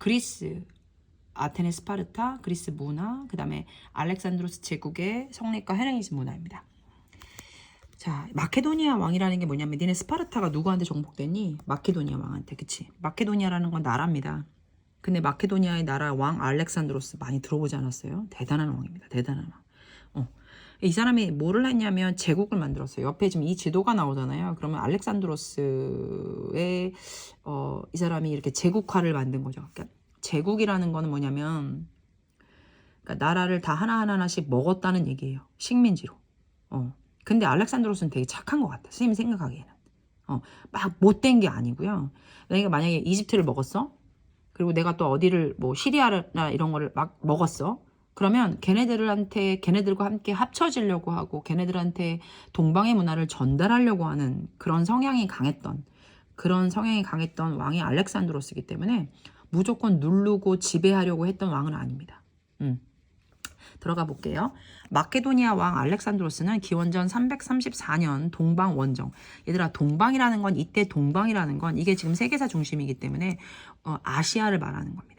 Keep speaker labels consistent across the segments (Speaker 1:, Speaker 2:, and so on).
Speaker 1: 그리스 아테네 스파르타, 그리스 문화, 그 다음에 알렉산드로스 제국의 성립과 헬레니즘 문화입니다. 자, 마케도니아 왕이라는 게 뭐냐면 니네 스파르타가 누구한테 정복됐니? 마케도니아 왕한테, 그치? 마케도니아라는 건 나라입니다. 근데 마케도니아의 나라 왕 알렉산드로스 많이 들어보지 않았어요? 대단한 왕입니다. 대단한 왕. 어. 이 사람이 뭐를 했냐면 제국을 만들었어요. 옆에 지금 이 지도가 나오잖아요. 그러면 알렉산드로스의 어, 이 사람이 이렇게 제국화를 만든 거죠. 그러니까 제국이라는 거는 뭐냐면 그러니까 나라를 다 하나하나씩 먹었다는 얘기예요. 식민지로. 어. 근데 알렉산드로스는 되게 착한 것 같아. 선생님 생각하기에는. 어, 막 못된 게 아니고요. 그러니까 만약에 이집트를 먹었어? 그리고 내가 또 어디를 뭐 시리아나 이런 거를 막 먹었어? 그러면 걔네들한테 걔네들과 함께 합쳐지려고 하고 걔네들한테 동방의 문화를 전달하려고 하는 그런 성향이 강했던 그런 성향이 강했던 왕이 알렉산드로스이기 때문에 무조건 누르고 지배하려고 했던 왕은 아닙니다. 음. 들어가 볼게요. 마케도니아 왕 알렉산드로스는 기원전 334년 동방 원정. 얘들아 동방이라는 건 이때 동방이라는 건 이게 지금 세계사 중심이기 때문에 어, 아시아를 말하는 겁니다.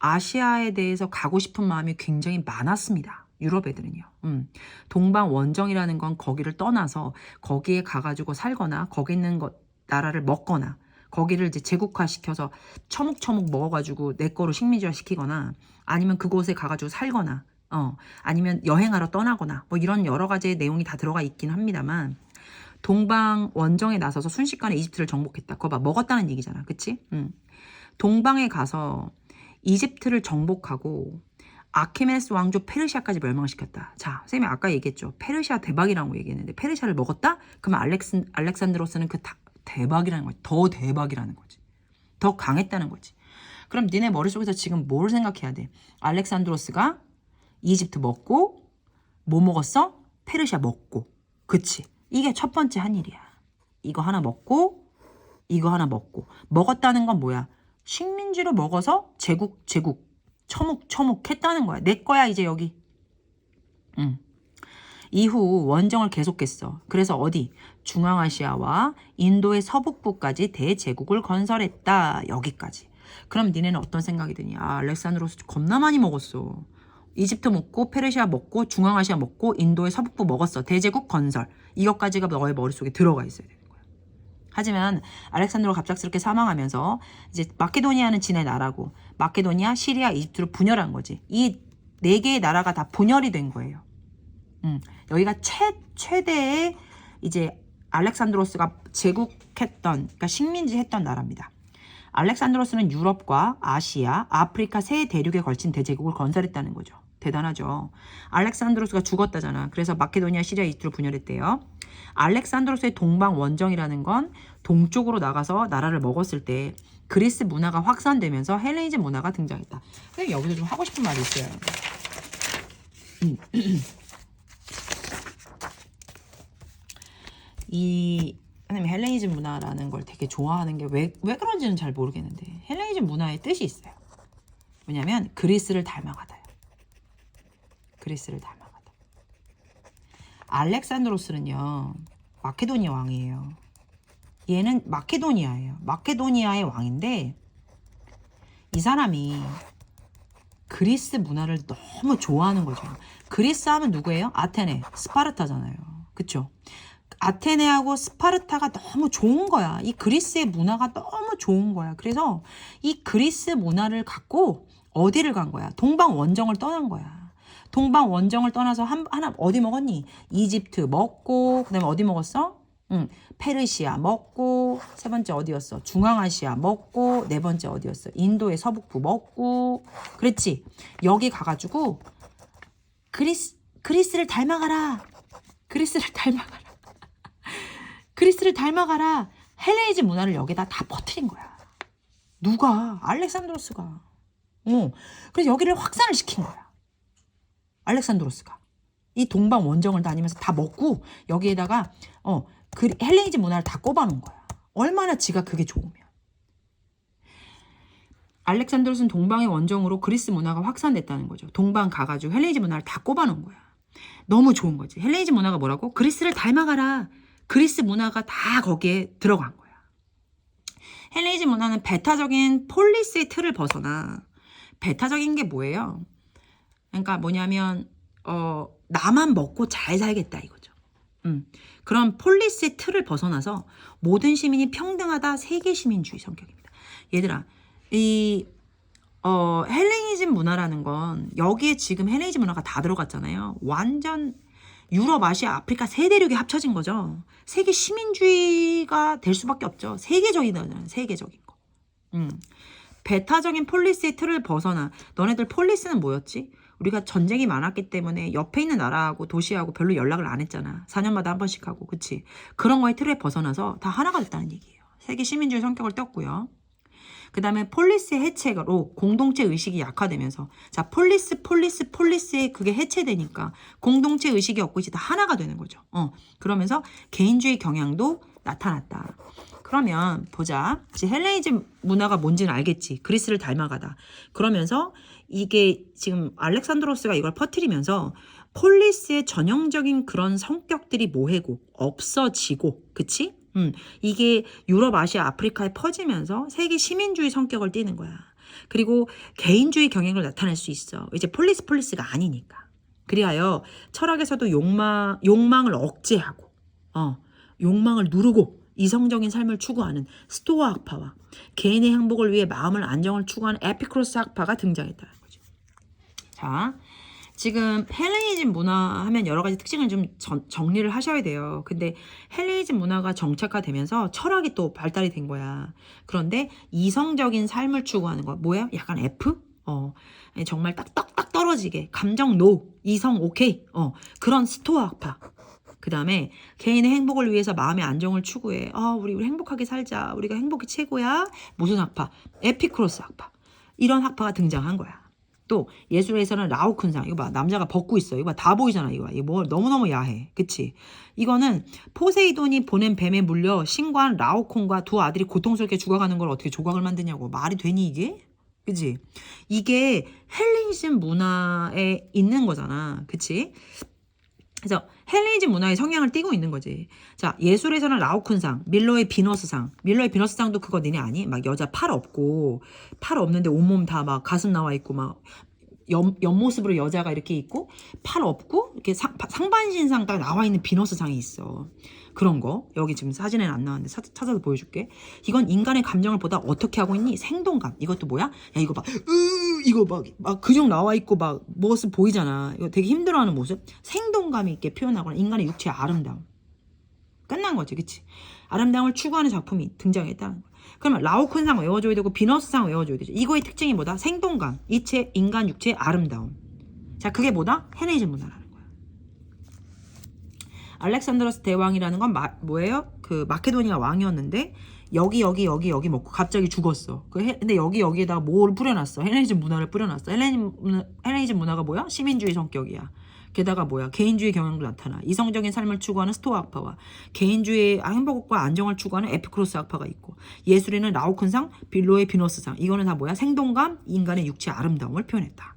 Speaker 1: 아시아에 대해서 가고 싶은 마음이 굉장히 많았습니다. 유럽 애들은요. 음. 동방 원정이라는 건 거기를 떠나서 거기에 가가지고 살거나 거기 있는 것 나라를 먹거나 거기를 이제 제국화 시켜서 처묵처묵 먹어가지고 내 거로 식민지화 시키거나 아니면 그곳에 가가지고 살거나 어 아니면 여행하러 떠나거나 뭐 이런 여러 가지의 내용이 다 들어가 있긴 합니다만 동방 원정에 나서서 순식간에 이집트를 정복했다. 그거 봐 먹었다는 얘기잖아, 그치? 음. 동방에 가서 이집트를 정복하고 아케메네스 왕조 페르시아까지 멸망시켰다. 자, 선생님이 아까 얘기했죠. 페르시아 대박이라고 얘기했는데 페르시아를 먹었다? 그러면 알렉스, 알렉산드로스는 그 다, 대박이라는 거지. 더 대박이라는 거지. 더 강했다는 거지. 그럼 니네 머릿속에서 지금 뭘 생각해야 돼? 알렉산드로스가 이집트 먹고 뭐 먹었어? 페르시아 먹고. 그치? 이게 첫 번째 한 일이야. 이거 하나 먹고 이거 하나 먹고. 먹었다는 건 뭐야? 식민지로 먹어서 제국 제국 처묵 처묵 했다는 거야. 내 거야 이제 여기. 응. 이후 원정을 계속했어. 그래서 어디? 중앙아시아와 인도의 서북부까지 대제국을 건설했다. 여기까지. 그럼 니네는 어떤 생각이 드니? 아, 알렉산드로스 겁나 많이 먹었어. 이집트 먹고 페르시아 먹고 중앙아시아 먹고 인도의 서북부 먹었어. 대제국 건설. 이것까지가 너의 머릿속에 들어가 있어야 거야. 하지만 알렉산드로가 갑작스럽게 사망하면서 이제 마케도니아는 지네 나라고 마케도니아, 시리아, 이집트로 분열한 거지. 이 네 개의 나라가 다 분열이 된 거예요. 음, 여기가 최 최대의 이제 알렉산드로스가 제국했던 그러니까 식민지 했던 나라입니다. 알렉산드로스는 유럽과 아시아, 아프리카 세 대륙에 걸친 대제국을 건설했다는 거죠. 대단하죠. 알렉산드로스가 죽었다잖아. 그래서 마케도니아, 시리아, 이집트로 분열했대요. 알렉산드로스의 동방 원정이라는 건 동쪽으로 나가서 나라를 먹었을 때 그리스 문화가 확산되면서 헬레니즘 문화가 등장했다. 선생님 여기서 좀 하고 싶은 말이 있어요. 이 선생님 헬레니즘 문화라는 걸 되게 좋아하는 게 왜 왜 그런지는 잘 모르겠는데 헬레니즘 문화의 뜻이 있어요. 뭐냐면 그리스를 닮아가다요. 그리스를 닮아가다. 알렉산드로스는요 마케도니아 왕이에요. 얘는 마케도니아예요. 마케도니아의 왕인데 이 사람이 그리스 문화를 너무 좋아하는 거죠. 그리스 하면 누구예요? 아테네, 스파르타잖아요. 그쵸? 아테네하고 스파르타가 너무 좋은 거야. 이 그리스의 문화가 너무 좋은 거야. 그래서 이 그리스 문화를 갖고 어디를 간 거야? 동방 원정을 떠난 거야. 동방 원정을 떠나서 한, 하나 어디 먹었니? 이집트 먹고 그다음에 어디 먹었어? 응, 페르시아 먹고 세 번째 어디였어? 중앙아시아 먹고 네 번째 어디였어? 인도의 서북부 먹고 그랬지. 여기 가가지고 그리스 그리스를 닮아가라. 그리스를 닮아가라. 그리스를 닮아가라. 헬레니즘 문화를 여기다 다 퍼뜨린 거야. 누가? 알렉산드로스가. 어. 그래서 여기를 확산을 시킨 거야. 알렉산드로스가. 이 동방 원정을 다니면서 다 먹고 여기에다가 어, 그 헬레니즘 문화를 다 꼽아놓은 거야. 얼마나 지가 그게 좋으면. 알렉산드로스는 동방의 원정으로 그리스 문화가 확산됐다는 거죠. 동방 가가지고 헬레니즘 문화를 다 꼽아놓은 거야. 너무 좋은 거지. 헬레니즘 문화가 뭐라고? 그리스를 닮아가라. 그리스 문화가 다 거기에 들어간 거야. 헬레니즘 문화는 베타적인 폴리스의 틀을 벗어나 베타적인 게 뭐예요? 그러니까 뭐냐면 어 나만 먹고 잘 살겠다 이거죠. 음. 그런 폴리스의 틀을 벗어나서 모든 시민이 평등하다 세계 시민주의 성격입니다. 얘들아 이 어, 헬레니즘 문화라는 건 여기에 지금 헬레니즘 문화가 다 들어갔잖아요. 완전 유럽, 아시아, 아프리카 세 대륙이 합쳐진 거죠. 세계 시민주의가 될 수밖에 없죠. 세계적이잖아요. 세계적인 거. 음. 베타적인 폴리스의 틀을 벗어나 너네들 폴리스는 뭐였지? 우리가 전쟁이 많았기 때문에 옆에 있는 나라하고 도시하고 별로 연락을 안 했잖아. 4년마다 한 번씩 하고, 그치? 그런 거의 틀에 벗어나서 다 하나가 됐다는 얘기예요. 세계 시민주의 성격을 떴고요. 그 다음에 폴리스의 해체로 공동체 의식이 약화되면서 자 폴리스 폴리스 폴리스의 그게 해체되니까 공동체 의식이 없고 이제 다 하나가 되는 거죠. 어 그러면서 개인주의 경향도 나타났다. 그러면 보자. 이제 헬레니즘 문화가 뭔지는 알겠지. 그리스를 닮아가다. 그러면서 이게 지금 알렉산드로스가 이걸 퍼뜨리면서 폴리스의 전형적인 그런 성격들이 모해고 없어지고 그치? 음, 이게 유럽, 아시아, 아프리카에 퍼지면서 세계 시민주의 성격을 띠는 거야. 그리고 개인주의 경향을 나타낼 수 있어. 이제 폴리스 폴리스가 아니니까. 그리하여 철학에서도 욕망, 욕망을 억제하고, 어, 욕망을 누르고 이성적인 삶을 추구하는 스토아 학파와 개인의 행복을 위해 마음을 안정을 추구하는 에피크로스 학파가 등장했다는 거죠. 자, 지금 헬레니즘 문화 하면 여러 가지 특징을 좀 전- 정리를 하셔야 돼요. 근데 헬레니즘 문화가 정착화되면서 철학이 또 발달이 된 거야. 그런데 이성적인 삶을 추구하는 거 뭐야? 약간 F? 어. 정말 딱딱딱 떨어지게 감정 노, 이성 오케이. 어. 그런 스토아파. 그 다음에 개인의 행복을 위해서 마음의 안정을 추구해. 아, 우리, 우리 행복하게 살자. 우리가 행복이 최고야. 무슨 학파? 에피크로스 학파. 이런 학파가 등장한 거야. 또 예술에서는 라오쿤상. 이거 봐. 남자가 벗고 있어. 이거 봐. 다 보이잖아 이거 봐. 이거 뭐 너무너무 야해. 그치? 이거는 포세이돈이 보낸 뱀에 물려 신관 라오콘과 두 아들이 고통스럽게 죽어가는 걸 어떻게 조각을 만드냐고. 말이 되니 이게? 그치? 이게 헬레니즘 문화에 있는 거잖아. 그치 그래서 헬레니즘 문화의 성향을 띠고 있는 거지. 자, 예술에서는 라오쿤상, 밀러의 비너스상. 밀러의 비너스상도 그거 니네 아니? 막 여자 팔 없고, 팔 없는데 온몸 다 막 가슴 나와 있고, 막 옆, 옆모습으로 여자가 이렇게 있고, 팔 없고, 이렇게 상, 상반신상 딱 나와 있는 비너스상이 있어. 그런 거. 여기 지금 사진에는 안 나왔는데 사- 찾아서 보여줄게. 이건 인간의 감정을 보다 어떻게 하고 있니? 생동감. 이것도 뭐야? 야, 이거 봐. 으, 이거 막, 막 근육 나와 있고 막 모습 보이잖아. 이거 되게 힘들어하는 모습. 생동감이 있게 표현하거나 인간의 육체의 아름다움. 끝난 거지, 그치? 아름다움을 추구하는 작품이 등장했다는 거야. 그러면 라오쿤상 외워줘야 되고 비너스상 외워줘야 되죠. 이거의 특징이 뭐다? 생동감, 이체, 인간 육체의 아름다움. 자, 그게 뭐다? 헤네이즘 문화라는 거야. 알렉산드로스 대왕이라는 건 마- 뭐예요? 그 마케도니아 왕이었는데 여기 여기 여기 여기 먹고 갑자기 죽었어. 그 해- 근데 여기 여기에다가 뭘 뿌려놨어? 헬레니즘 문화를 뿌려놨어. 헬레니즘 문화가 뭐야? 시민주의 성격이야. 게다가 뭐야? 개인주의 경향도 나타나. 이성적인 삶을 추구하는 스토아 학파와 개인주의 행복과 안정을 추구하는 에피크로스 학파가 있고 예술에는 라오큰상, 빌로의 비너스상 이거는 다 뭐야? 생동감, 인간의 육체 아름다움을 표현했다.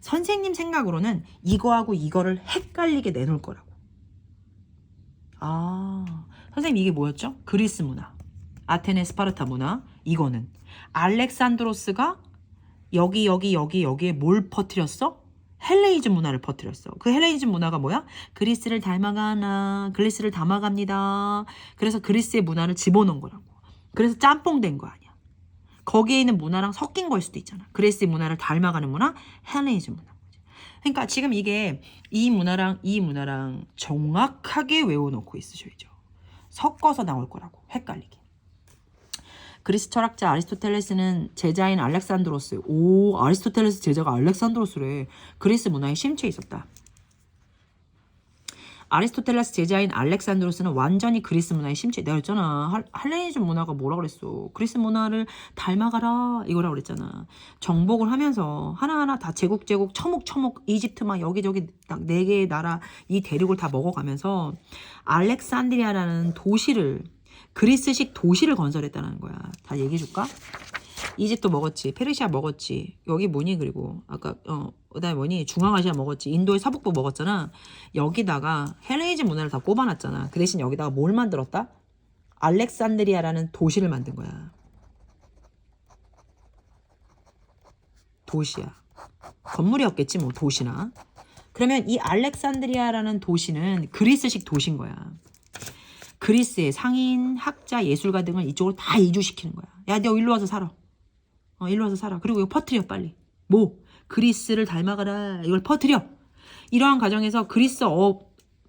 Speaker 1: 선생님 생각으로는 이거하고 이거를 헷갈리게 내놓을 거라고. 아, 선생님 이게 뭐였죠? 그리스 문화, 아테네 스파르타 문화. 이거는 알렉산드로스가 여기 여기 여기 여기에 뭘 퍼뜨렸어? 헬레이즘 문화를 퍼뜨렸어. 그 헬레이즘 문화가 뭐야? 그리스를 닮아가나, 그리스를 담아갑니다. 그래서 그리스의 문화를 집어넣은 거라고. 그래서 짬뽕 된 거 아니야. 거기에 있는 문화랑 섞인 걸 수도 있잖아. 그리스의 문화를 닮아가는 문화, 헬레이즘 문화. 그러니까 지금 이게 이 문화랑 이 문화랑 정확하게 외워놓고 있으셔야죠. 섞어서 나올 거라고 헷갈리게. 그리스 철학자 아리스토텔레스는 제자인 알렉산드로스. 오, 아리스토텔레스 제자가 알렉산드로스래. 그리스 문화에 심취해 있었다. 아리스토텔레스 제자인 알렉산드로스는 완전히 그리스 문화에 심취해. 내가 그랬잖아. 할- 할레니즘 문화가 뭐라 그랬어. 그리스 문화를 닮아가라. 이거라 그랬잖아. 정복을 하면서 하나하나 다 제국 제국 처묵처묵 이집트 막 여기저기 딱 네 개의 나라 이 대륙을 다 먹어가면서 알렉산드리아라는 도시를 그리스식 도시를 건설했다는 거야. 다 얘기해 줄까? 이집트 먹었지, 페르시아 먹었지, 여기 뭐니 그리고 아까 어 그다음에 뭐니 중앙아시아 먹었지, 인도의 서북부 먹었잖아. 여기다가 헬레니즘 문화를 다 꼽아놨잖아. 그 대신 여기다가 뭘 만들었다? 알렉산드리아라는 도시를 만든 거야. 도시야. 건물이었겠지 뭐 도시나. 그러면 이 알렉산드리아라는 도시는 그리스식 도시인 거야. 그리스의 상인, 학자, 예술가 등을 이쪽으로 다 이주시키는 거야. 야, 너 일로 와서 살아. 어, 일로 와서 살아. 그리고 이거 퍼트려 빨리. 뭐? 그리스를 닮아가라. 이걸 퍼트려. 이러한 과정에서 그리스 어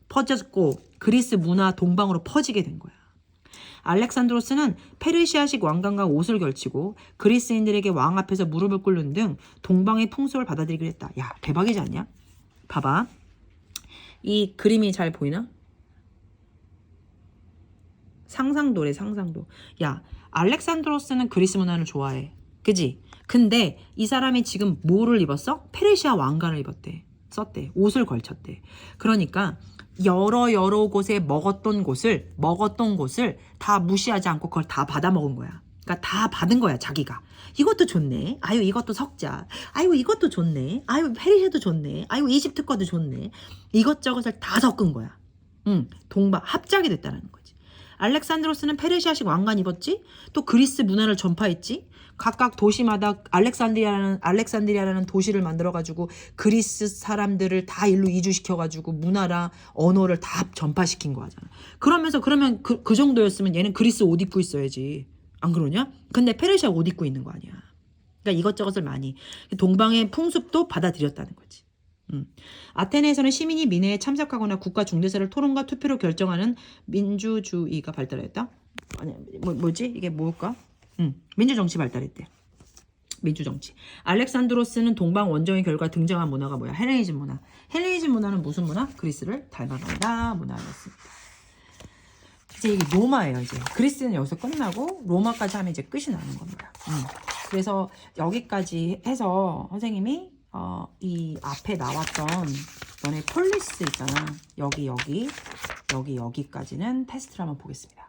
Speaker 1: 퍼졌고 그리스 문화 동방으로 퍼지게 된 거야. 알렉산드로스는 페르시아식 왕관과 옷을 걸치고 그리스인들에게 왕 앞에서 무릎을 꿇는 등 동방의 풍습을 받아들이기로 했다. 야, 대박이지 않냐? 봐봐. 이 그림이 잘 보이나? 상상도래, 상상도. 야, 알렉산드로스는 그리스 문화를 좋아해. 그지? 근데 이 사람이 지금 뭐를 입었어? 페르시아 왕관을 입었대. 썼대. 옷을 걸쳤대. 그러니까 여러 여러 곳에 먹었던 곳을 먹었던 곳을 다 무시하지 않고 그걸 다 받아 먹은 거야. 그러니까 다 받은 거야 자기가. 이것도 좋네. 아유 이것도 석자. 아유 이것도 좋네. 아유 페르시아도 좋네. 아유 이집트 거도 좋네. 이것저것을 다 섞은 거야. 응, 동방 합작이 됐다는 거지. 알렉산드로스는 페르시아식 왕관 입었지. 또 그리스 문화를 전파했지. 각각 도시마다 알렉산드리아라는 알렉산드리아라는 도시를 만들어 가지고 그리스 사람들을 다 일로 이주시켜 가지고 문화랑 언어를 다 전파시킨 거잖아. 그러면서 그러면 그, 그 정도였으면 얘는 그리스 옷 입고 있어야지. 안 그러냐? 근데 페르시아 옷 입고 있는 거 아니야. 그러니까 이것저것을 많이 동방의 풍습도 받아들였다는 거지. 음. 아테네에서는 시민이 민회에 참석하거나 국가 중대사를 토론과 투표로 결정하는 민주주의가 발달했다. 아니 뭐 뭐지 이게 뭘까? 음, 민주정치 발달했대. 민주정치. 알렉산드로스는 동방 원정의 결과 등장한 문화가 뭐야? 헬레니즘 문화. 헬레니즘 문화는 무슨 문화? 그리스를 닮아간다 문화였습니다. 이제 이게 로마예요. 이제 그리스는 여기서 끝나고 로마까지 하면 이제 끝이 나는 겁니다. 음. 그래서 여기까지 해서 선생님이 어, 이 앞에 나왔던 너네 폴리스 있잖아. 여기 여기 여기 여기까지는 테스트를 한번 보겠습니다.